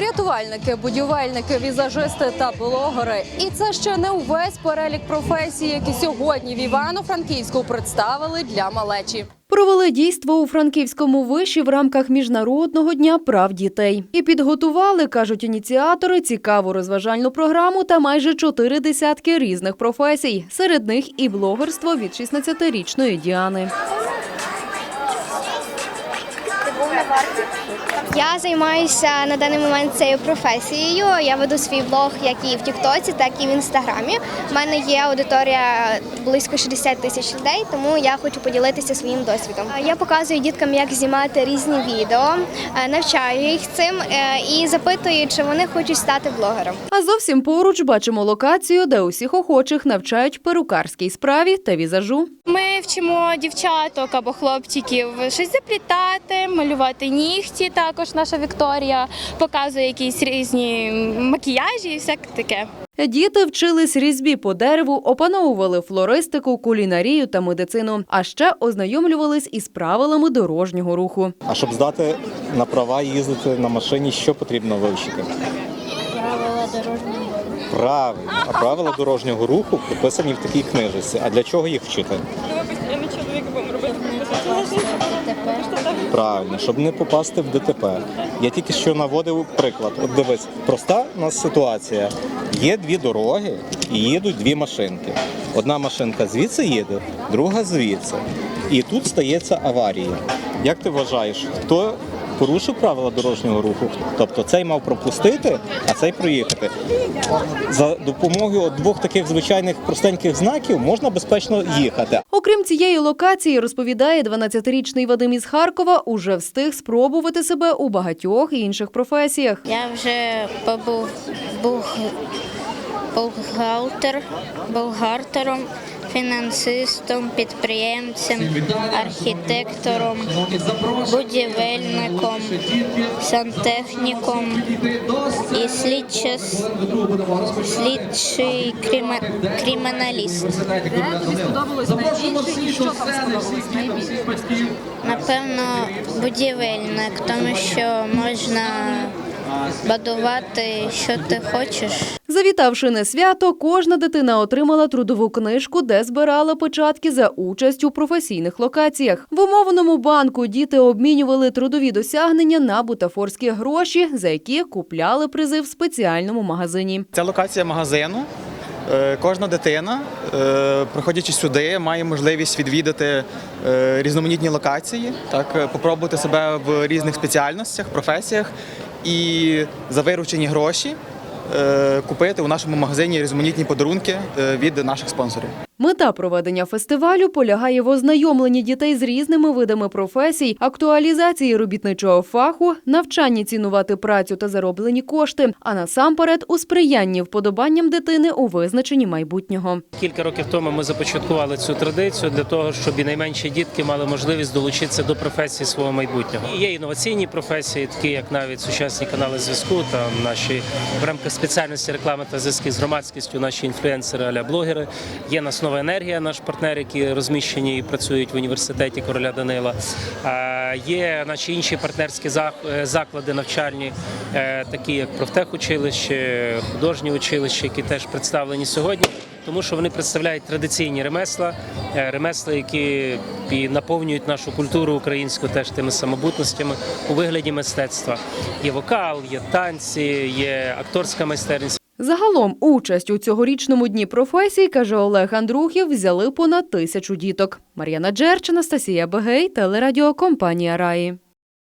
Рятувальники, будівельники, візажисти та блогери. І це ще не увесь перелік професій, які сьогодні в Івано-Франківську представили для малечі. Провели дійство у Франківському виші в рамках міжнародного дня прав дітей і підготували, кажуть ініціатори, цікаву розважальну програму та майже чотири десятки різних професій. Серед них і блогерство від 16-річної Діани. Я займаюся на даний момент цією професією. Я веду свій блог як і в Тіктоці, так і в інстаграмі. У мене є аудиторія близько 60 тисяч людей, тому я хочу поділитися своїм досвідом. Я показую діткам, як знімати різні відео, е, навчаю їх цим е, і запитую, чи вони хочуть стати блогером. А зовсім поруч бачимо локацію, де усіх охочих навчають перукарській справі та візажу. Ми вчимо дівчаток або хлопчиків щось заплітати, малювати нігті. Також наша Вікторія показує якісь різні макіяжі і всяке таке. Діти вчились різьбі по дереву, опановували флористику, кулінарію та медицину, а ще ознайомлювались із правилами дорожнього руху. А щоб здати на права їздити на машині, що потрібно вивчити? Правила дорожнього Правильно. А правила дорожнього руху прописані в такій книжці. А для чого їх вчити? Правильно, щоб не попасти в ДТП. Я тільки що наводив приклад. От дивись, проста у нас ситуація. Є дві дороги і їдуть дві машинки. Одна машинка звідси їде, друга звідси. І тут стається аварія. Як ти вважаєш, хто порушив правила дорожнього руху? Тобто цей мав пропустити, а цей проїхати. За допомогою от двох таких звичайних простеньких знаків можна безпечно їхати. Окрім цієї локації, розповідає 12-річний Вадим із Харкова, уже встиг спробувати себе у багатьох інших професіях. Я вже побув бух, бухгалтер, бухгалтером, фінансистом, підприємцем, архітектором, будівельником, сантехніком і слідча, слідчий крима, криміналіст. Напевно, будівельник, тому що можна будувати, що ти хочеш. Завітавши на свято, кожна дитина отримала трудову книжку, де збирала початки за участь у професійних локаціях. В умовному банку діти обмінювали трудові досягнення на бутафорські гроші, за які купляли призи в спеціальному магазині. Це локація магазину. Е, Кожна дитина, е, приходячи сюди, має можливість відвідати е, різноманітні локації, так попробувати себе в різних спеціальностях, професіях і за виручені гроші е, купити у нашому магазині різноманітні подарунки е, від наших спонсорів. Мета проведення фестивалю полягає в ознайомленні дітей з різними видами професій, актуалізації робітничого фаху, навчанні цінувати працю та зароблені кошти, а насамперед у сприянні вподобанням дитини у визначенні майбутнього. Кілька років тому ми започаткували цю традицію для того, щоб і найменші дітки мали можливість долучитися до професії свого майбутнього. Є інноваційні професії, такі як навіть сучасні канали зв'язку, там наші в рамках спеціальності реклами та зв'язки з громадськістю, наші інфлюенсери аля блогери. Є нас нова енергія, наш партнер, які розміщені і працюють в університеті короля Данила. Є наші інші партнерські е, заклади навчальні, е, такі як профтехучилище, художні училища, які теж представлені сьогодні тому що вони представляють традиційні ремесла, е, ремесла, які і наповнюють нашу культуру українську теж тими самобутностями у вигляді мистецтва. Є вокал, є танці, є акторська майстерність. Загалом участь у цьогорічному дні професій, каже Олег Андрухів, взяли понад тисячу діток. Мар'яна Джерч, Анастасія Бегей, телерадіокомпанія Раї.